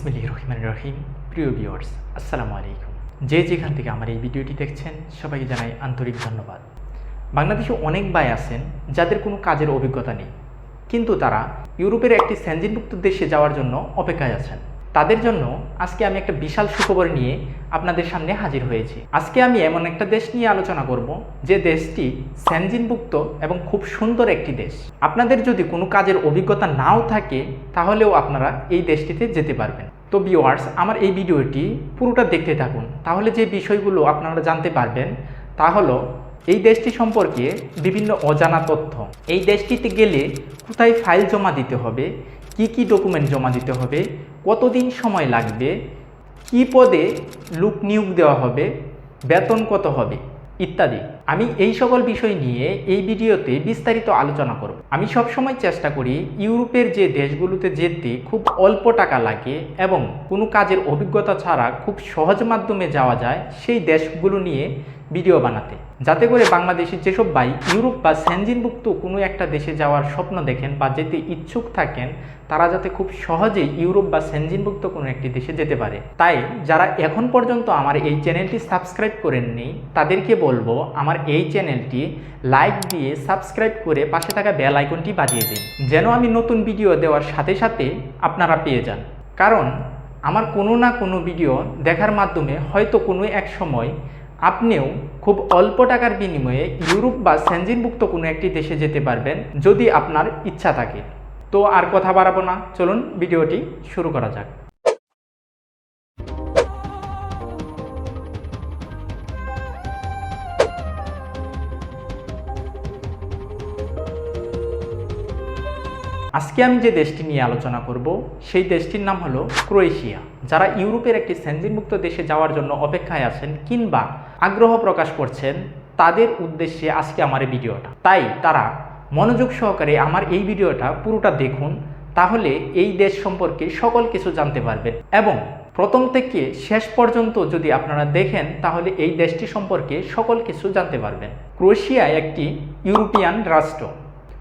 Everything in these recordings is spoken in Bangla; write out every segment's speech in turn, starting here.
বিসমিল্লাহ রহিমান রহিম প্রিয় ভিউয়ার্স, আসসালামু আলাইকুম। যে যেখান থেকে আমার এই ভিডিওটি দেখছেন, সবাইকে জানাই আন্তরিক ধন্যবাদ। বাংলাদেশে অনেক ভাই আছেন যাদের কোনো কাজের অভিজ্ঞতা নেই, কিন্তু তারা ইউরোপের একটি স্যান্ডিনভুক্ত দেশে যাওয়ার জন্য অপেক্ষায় আছেন। তাদের জন্য আজকে আমি একটা বিশাল সুখবর নিয়ে আপনাদের সামনে হাজির হয়েছি। আজকে আমি এমন একটা দেশ নিয়ে আলোচনা করব, যে দেশটি স্যানজিনভুক্ত এবং খুব সুন্দর একটি দেশ। আপনাদের যদি কোনো কাজের অভিজ্ঞতা নাও থাকে, তাহলেও আপনারা এই দেশটিতে যেতে পারবেন। তো ভিওয়ার্স আমার এই ভিডিওটি পুরোটা দেখতে থাকুন। তাহলে যে বিষয়গুলো আপনারা জানতে পারবেন, তা হলো এই দেশটি সম্পর্কে বিভিন্ন অজানা তথ্য। এই দেশটিতে গেলে কোথায় ফাইল জমা দিতে হবে কি কি ডকুমেন্ট জমা দিতে হবে, কতদিন সময় লাগবে, কি পদে লোক নিয়োগ দেওয়া হবে, বেতন কত হবে, ইত্যাদি। আমি এই সকল বিষয় নিয়ে এই ভিডিওতে বিস্তারিত আলোচনা করব। আমি সবসময় চেষ্টা করি ইউরোপের যে দেশগুলোতে যেতে খুব অল্প টাকা লাগে এবং কোনো কাজের অভিজ্ঞতা ছাড়া খুব সহজ মাধ্যমে যাওয়া যায় সেই দেশগুলো নিয়ে ভিডিও বানাতে। যাতে করে বাংলাদেশের যেসব বাইক ইউরোপ বা সেনজিনভুক্ত কোনো একটা দেশে যাওয়ার স্বপ্ন দেখেন বা যেতে ইচ্ছুক থাকেন, তারা যাতে খুব সহজেই ইউরোপ বা সেনজিনভুক্ত কোনো একটি দেশে যেতে পারে। তাই যারা এখন পর্যন্ত আমার এই চ্যানেলটি সাবস্ক্রাইব করেননি, তাদেরকে বলব আমার এই চ্যানেলটি লাইক দিয়ে সাবস্ক্রাইব করে পাশে থাকা বেল আইকনটি বাজিয়ে দিন, যেন আমি নতুন ভিডিও দেওয়ার সাথে সাথে আপনারা পেয়ে যান। কারণ আমার কোনো না কোনো ভিডিও দেখার মাধ্যমে হয়তো কোনো এক সময় আপনিও খুব অল্প টাকার বিনিময়ে ইউরোপ বা সেনজিনভুক্ত কোনো একটি দেশে যেতে পারবেন যদি আপনার ইচ্ছা থাকে। তো আর কথা বাড়াবো না। চলুন ভিডিওটি শুরু করা যাক। আজকে আমি যে দেশটি নিয়ে আলোচনা করব, সেই দেশটির নাম হলো ক্রোয়েশিয়া, যারা ইউরোপের একটি সেনজিনমুক্ত দেশে যাওয়ার জন্য অপেক্ষায় আছেন কিংবা আগ্রহ প্রকাশ করছেন, তাদের উদ্দেশ্যে আজকে আমার এই ভিডিওটা। তাই তারা মনোযোগ সহকারে আমার এই ভিডিওটা পুরোটা দেখুন, তাহলে এই দেশ সম্পর্কে সকল কিছু জানতে পারবেন। এবং প্রথম থেকে শেষ পর্যন্ত যদি আপনারা দেখেন, তাহলে এই দেশটি সম্পর্কে সকল কিছু জানতে পারবেন। ক্রোয়েশিয়া একটি ইউরোপিয়ান রাষ্ট্র।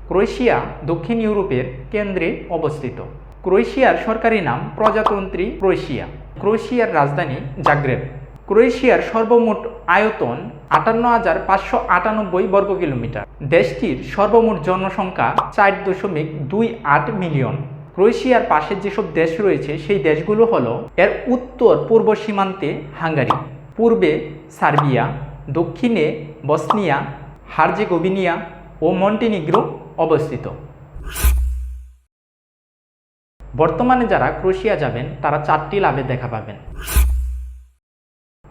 ক্রোয়েশিয়া দক্ষিণ ইউরোপের কেন্দ্রে অবস্থিত। ক্রোয়েশিয়ার সরকারি নাম প্রজাতন্ত্রী ক্রোয়েশিয়া। ক্রোয়েশিয়ার রাজধানী জাগ্রেব। ক্রোয়েশিয়ার সর্বমোট আয়তন আটান্ন হাজার পাঁচশো আটানব্বই বর্গ কিলোমিটার। দেশটির সর্বমোট জনসংখ্যা চার দশমিক দুই আট মিলিয়ন। ক্রোয়েশিয়ার পাশে যেসব দেশ রয়েছে, সেই দেশগুলো হলো এর উত্তর পূর্ব সীমান্তে হাঙ্গারি, পূর্বে সার্বিয়া, দক্ষিণে বসনিয়া, হার্জেগোভিনিয়া ও মন্টিনিগ্রো অবস্থিত। বর্তমানে যারা ক্রোশিয়া যাবেন, তারা চারটি লাভের দেখা পাবেন।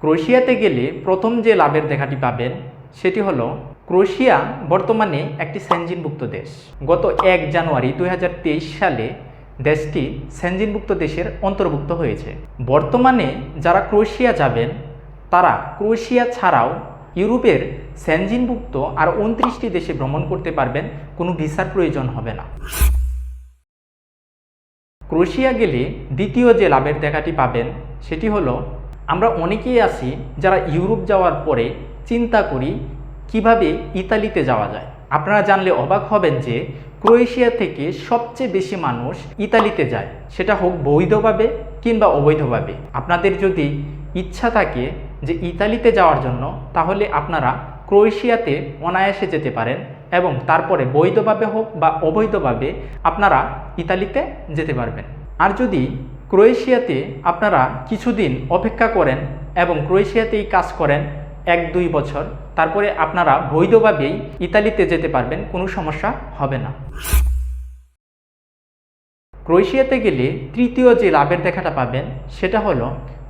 ক্রোশিয়াতে গেলে প্রথম যে লাভের দেখাটি পাবেন, সেটি হলো ক্রোশিয়া বর্তমানে একটি সেনজিনভুক্ত দেশ। গত এক জানুয়ারি দু হাজার তেইশ সালে দেশটি সেনজিনভুক্ত দেশের অন্তর্ভুক্ত হয়েছে। বর্তমানে যারা ক্রোশিয়া যাবেন, তারা ক্রোশিয়া ছাড়াও ইউরোপের স্যানজিনভুক্ত আর উনত্রিশটি দেশে ভ্রমণ করতে পারবেন, কোনো ভিসার প্রয়োজন হবে না। ক্রোয়েশিয়া গেলে দ্বিতীয় যে লাভের দেখাটি পাবেন, সেটি হলো, আমরা অনেকেই আছি যারা ইউরোপ যাওয়ার পরে চিন্তা করি কীভাবে ইতালিতে যাওয়া যায়। আপনারা জানলে অবাক হবেন যে ক্রোয়েশিয়া থেকে সবচেয়ে বেশি মানুষ ইতালিতে যায়। সেটা হোক বৈধভাবে কিংবা অবৈধভাবে। আপনাদের যদি ইচ্ছা থাকে যে ইতালিতে যাওয়ার জন্য তাহলে আপনারা ক্রোয়েশিয়াতে অনায়াসে যেতে পারেন এবং তারপরে বৈধভাবে হোক বা অবৈধভাবে আপনারা ইতালিতে যেতে পারবেন। আর যদি ক্রোয়েশিয়াতে আপনারা কিছুদিন অপেক্ষা করেন এবং ক্রোয়েশিয়াতেই কাজ করেন এক দুই বছর, তারপরে আপনারা বৈধভাবেই ইতালিতে যেতে পারবেন, কোনো সমস্যা হবে না। ক্রোয়েশিয়াতে গেলে তৃতীয় যে লাভের দেখাটা পাবেন, সেটা হলো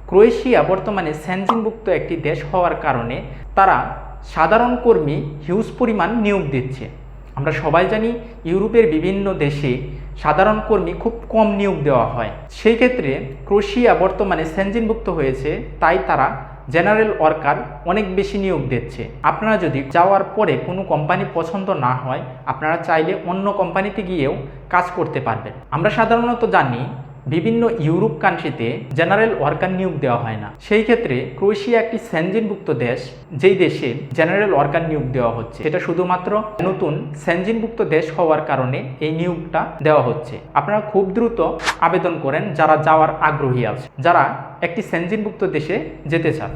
ক্রোয়েশিয়া বর্তমানে সেনজিনভুক্ত একটি দেশ হওয়ার কারণে তারা সাধারণ কর্মী হিউজ পরিমাণ নিয়োগ দিচ্ছে। আমরা সবাই জানি ইউরোপের বিভিন্ন দেশে সাধারণ কর্মী খুব কম নিয়োগ দেওয়া হয়। সেই ক্ষেত্রে ক্রোশিয়া বর্তমানে সেনজিনভুক্ত হয়েছে, তাই তারা জেনারেল ওয়ার্কার অনেক বেশি নিয়োগ দিচ্ছে। আপনারা যদি যাওয়ার পরে কোনো কোম্পানি পছন্দ না হয়, আপনারা চাইলে অন্য কোম্পানিতে গিয়েও কাজ করতে পারবেন। আমরা সাধারণত জানি বিভিন্ন ইউরোপ কান্ট্রিতে জেনারেল ওয়ার্কার নিয়োগ দেওয়া হয় না। সেই ক্ষেত্রে ক্রোয়েশিয়া একটি সেনজিনভুক্ত দেশ, যেই দেশে জেনারেল ওয়ার্কার নিয়োগ দেওয়া হচ্ছে। এটা শুধুমাত্র নতুন সেনজিনভুক্ত দেশ হওয়ার কারণে এই নিয়োগটা দেওয়া হচ্ছে। আপনারা খুব দ্রুত আবেদন করেন যারা যাওয়ার আগ্রহী আছে, যারা একটি সেনজিনভুক্ত দেশে যেতে চান।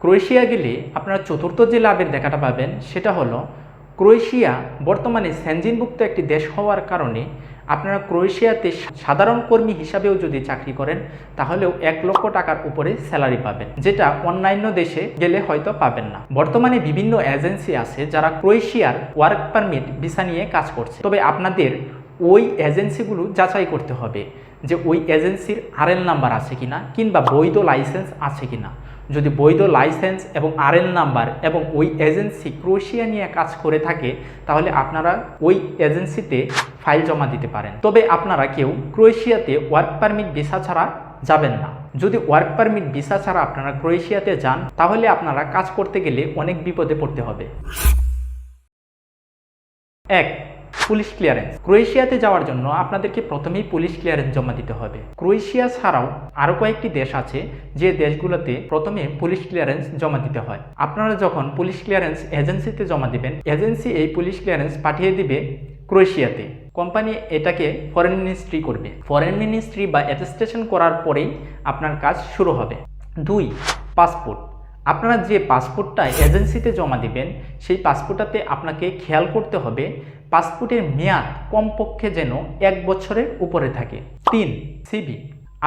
ক্রোয়েশিয়া গেলে আপনারা চতুর্থ যে লাভের দেখাটা পাবেন, সেটা হলো ক্রোয়েশিয়া বর্তমানে সেনজিনভুক্ত একটি দেশ হওয়ার কারণে আপনারা ক্রোয়েশিয়াতে সাধারণ কর্মী হিসাবেও যদি চাকরি করেন, তাহলেও এক লক্ষ টাকার উপরে স্যালারি পাবেন, যেটা অন্যান্য দেশে গেলে হয়তো পাবেন না। বর্তমানে বিভিন্ন এজেন্সি আছে যারা ক্রোয়েশিয়ার ওয়ার্ক পারমিট ভিসা নিয়ে কাজ করছে। তবে আপনাদের ওই এজেন্সিগুলো যাচাই করতে হবে যে ওই এজেন্সির আরএল নাম্বার আছে কিনা কিংবা বৈধ লাইসেন্স আছে কিনা। যদি বৈধ লাইসেন্স এবং আরএল নাম্বার এবং ওই এজেন্সি ক্রোয়েশিয়া নিয়ে কাজ করে থাকে, তাহলে আপনারা ওই এজেন্সিতে ফাইল জমা দিতে পারেন। তবে আপনারা কেউ ক্রোয়েশিয়াতে ওয়ার্ক পারমিট ভিসা ছাড়া যাবেন না। যদি ওয়ার্ক পারমিট ভিসা ছাড়া আপনারা ক্রোয়েশিয়াতে যান, তাহলে আপনারা কাজ করতে গেলে অনেক বিপদে পড়তে হবে। এক পুলিশ ক্লিয়ারেন্স ক্রোয়েশিয়াতে যাওয়ার জন্য আপনাদেরকে প্রথমেই পুলিশ ক্লিয়ারেন্স জমা দিতে হবে। ক্রোয়েশিয়া ছাড়াও আরও কয়েকটি দেশ আছে যে দেশগুলোতে প্রথমে পুলিশ ক্লিয়ারেন্স জমা দিতে হয়। আপনারা যখন পুলিশ ক্লিয়ারেন্স এজেন্সিতে জমা দিবেন এজেন্সি এই পুলিশ ক্লিয়ারেন্স পাঠিয়ে দিবে ক্রোয়েশিয়াতে। কোম্পানি এটাকে ফরেন মিনিস্ট্রি করবে। ফরেন মিনিস্ট্রি বা অ্যাটেস্টেশন করার পরেই আপনার কাজ শুরু হবে। দুই পাসপোর্ট আপনারা যে পাসপোর্টটা এজেন্সিতে জমা দিবেন, সেই পাসপোর্টটাতে আপনাকে খেয়াল করতে হবে, পাসপোর্টের মেয়াদ কমপক্ষে যেন এক বছরের উপরে থাকে। তিন সিবি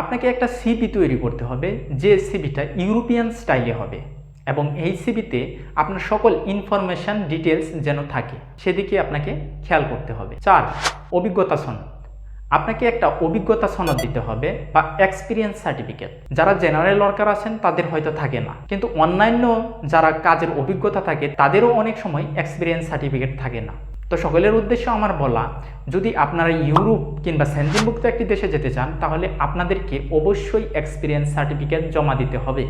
আপনাকে একটা সিবি তৈরি করতে হবে, যে সিবিটা ইউরোপিয়ান স্টাইলে হবে এবং এই সিবিতে আপনার সকল ইনফরমেশন ডিটেলস যেন থাকে, সেদিকে আপনাকে খেয়াল করতে হবে। চার অভিজ্ঞতা সনদ আপনাকে একটা অভিজ্ঞতা সনদ দিতে হবে বা এক্সপিরিয়েন্স সার্টিফিকেট যারা জেনারেল ওয়ার্কার আছেন, তাদের হয়তো থাকে না। কিন্তু অন্যান্য যারা কাজের অভিজ্ঞতা থাকে, তাদেরও অনেক সময় এক্সপিরিয়েন্স সার্টিফিকেট থাকে না। তো সকলের উদ্দেশ্য আমার বলা, যদি আপনারা ইউরোপ কিংবা সেন্টিনভুক্ত একটি দেশে যেতে চান, তাহলে আপনাদেরকে অবশ্যই এক্সপিরিয়েন্স সার্টিফিকেট জমা দিতে হবে।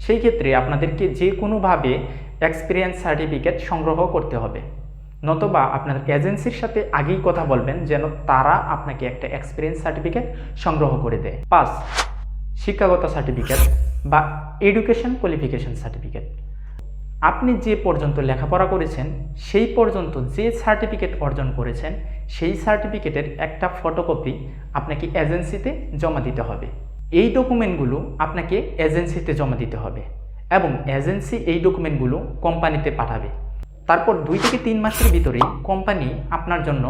সেই ক্ষেত্রে আপনাদেরকে যে কোনোভাবে এক্সপিরিয়েন্স সার্টিফিকেট সংগ্রহ করতে হবে। নতবা আপনার এজেন্সির সাথে আগেই কথা বলবেন যেন তারা আপনাকে একটা এক্সপিরিয়েন্স সার্টিফিকেট সংগ্রহ করে দেয়। পাঁচ শিক্ষাগত সার্টিফিকেট বা এডুকেশন কোয়ালিফিকেশন সার্টিফিকেট আপনি যে পর্যন্ত লেখাপড়া করেছেন, সেই পর্যন্ত যে সার্টিফিকেট অর্জন করেছেন, সেই সার্টিফিকেটের একটা ফটোকপি আপনাকে এজেন্সিতে জমা দিতে হবে। এই ডকুমেন্টগুলো আপনাকে এজেন্সিতে জমা দিতে হবে এবং এজেন্সি এই ডকুমেন্টগুলো কোম্পানিতে পাঠাবে। তারপর দুই থেকে তিন মাসের ভিতরেই কোম্পানি আপনার জন্য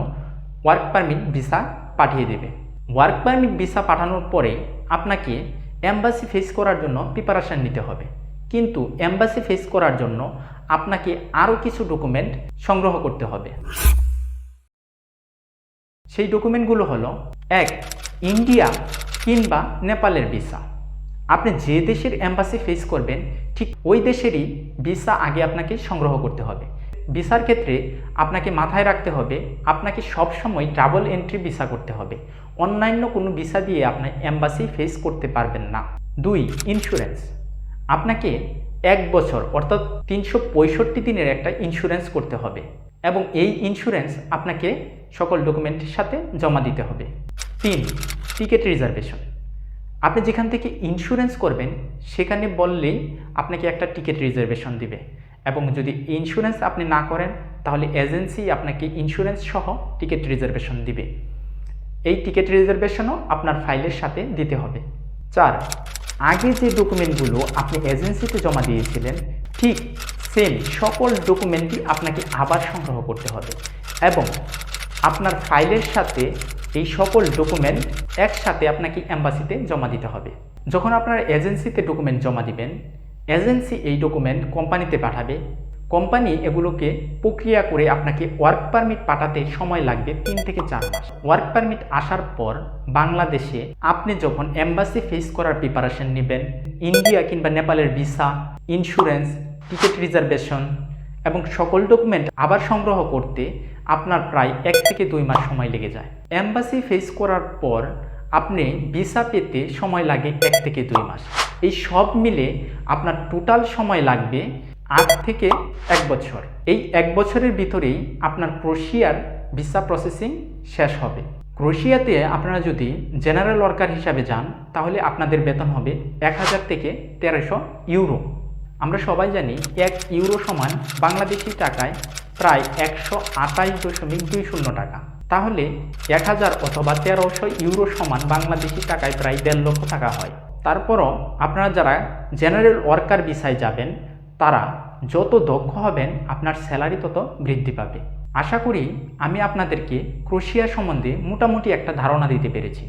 ওয়ার্ক পারমিট ভিসা পাঠিয়ে দেবে। ওয়ার্ক পারমিট ভিসা পাঠানোর পরে আপনাকে অ্যাম্বাসি ফেস করার জন্য প্রিপারেশান নিতে হবে। কিন্তু অ্যাম্বাসি ফেস করার জন্য আপনাকে আরও কিছু ডকুমেন্ট সংগ্রহ করতে হবে। সেই ডকুমেন্টগুলো হলো, এক, ইন্ডিয়া কিংবা নেপালের ভিসা আপনি যে দেশের অ্যাম্বাসি ফেস করবেন, ঠিক ওই দেশেরই ভিসা আগে আপনাকে সংগ্রহ করতে হবে। ভিসার ক্ষেত্রে আপনাকে মাথায় রাখতে হবে, আপনাকে সবসময় ডাবল এন্ট্রি ভিসা করতে হবে। অন্যান্য কোনো ভিসা দিয়ে আপনার অ্যাম্বাসি ফেস করতে পারবেন না। দুই ইন্স্যুরেন্স আপনাকে এক বছর, অর্থাৎ তিনশো পঁয়ষট্টি দিনের একটা ইন্স্যুরেন্স করতে হবে এবং এই ইন্স্যুরেন্স আপনাকে সকল ডকুমেন্টের সাথে জমা দিতে হবে। তিন টিকিট রিজার্ভেশন আপনি যেখান থেকে ইন্স্যুরেন্স করবেন, সেখানে বললেই আপনাকে একটা টিকিট রিজার্ভেশন দিবে। এবং যদি ইন্স্যুরেন্স আপনি না করেন, তাহলে এজেন্সি আপনাকে ইন্স্যুরেন্স সহ টিকিট রিজার্ভেশন দিবে। এই টিকিট রিজার্ভেশনও আপনার ফাইলের সাথে দিতে হবে। চার, আগে যে ডকুমেন্টগুলো আপনি এজেন্সিতে জমা দিয়েছিলেন, ঠিক সেম সকল ডকুমেন্টই আপনাকে আবার সংগ্রহ করতে হবে এবং আপনার ফাইলের সাথে এই সকল ডকুমেন্ট একসাথে আপনাকে অ্যাম্বাসিতে জমা দিতে হবে। যখন আপনার এজেন্সিতে ডকুমেন্ট জমা দিবেন এজেন্সি এই ডকুমেন্ট কোম্পানিতে পাঠাবে। কোম্পানি এগুলোকে প্রক্রিয়া করে আপনাকে ওয়ার্ক পারমিট পাঠাতে সময় লাগবে তিন থেকে চার মাস। ওয়ার্ক পারমিট আসার পর বাংলাদেশে আপনি যখন এম্বাসি ফেস করার প্রিপারেশন নেবেন ইন্ডিয়া কিংবা নেপালের ভিসা ইন্স্যুরেন্স টিকিট রিজার্ভেশন এবং সকল ডকুমেন্ট আবার সংগ্রহ করতে আপনার প্রায় এক থেকে দুই মাস সময় লেগে যায়। এম্বাসি ফেস করার পর আপনি ভিসা পেতে সময় লাগে এক থেকে দুই মাস। এই সব মিলে আপনার টোটাল সময় লাগবে আট থেকে এক বছর। এই এক বছরের ভিতরেই আপনার ক্রোশিয়ার ভিসা প্রসেসিং শেষ হবে। ক্রোশিয়াতে আপনারা যদি জেনারেল ওয়ার্কার হিসাবে যান, তাহলে আপনাদের বেতন হবে এক হাজার থেকে তেরোশো ইউরো আমরা সবাই জানি এক ইউরো সমান বাংলাদেশি টাকায় প্রায় একশো আটাইশ দশমিক দুই শূন্য টাকা। তাহলে এক হাজার অথবা তেরোশো ইউরো সমান বাংলাদেশি টাকায় প্রায় দেড় লক্ষ টাকা হয়। তারপরও আপনারা যারা জেনারেল ওয়ার্কার ভিসায় যাবেন, তারা যত দক্ষ হবেন, আপনার স্যালারি তত বৃদ্ধি পাবে। আশা করি আমি আপনাদেরকে ক্রোশিয়া সম্বন্ধে মোটামুটি একটা ধারণা দিতে পেরেছি।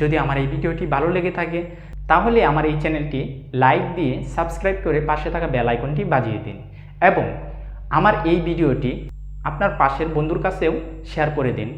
যদি আমার এই ভিডিওটি ভালো লেগে থাকে, তাহলে আমার এই চ্যানেলটি লাইক দিয়ে সাবস্ক্রাইব করে পাশে থাকা বেল আইকনটি বাজিয়ে দিন এবং আমার এই ভিডিওটি আপনার পাশের বন্ধুর কাছেও শেয়ার করে দিন।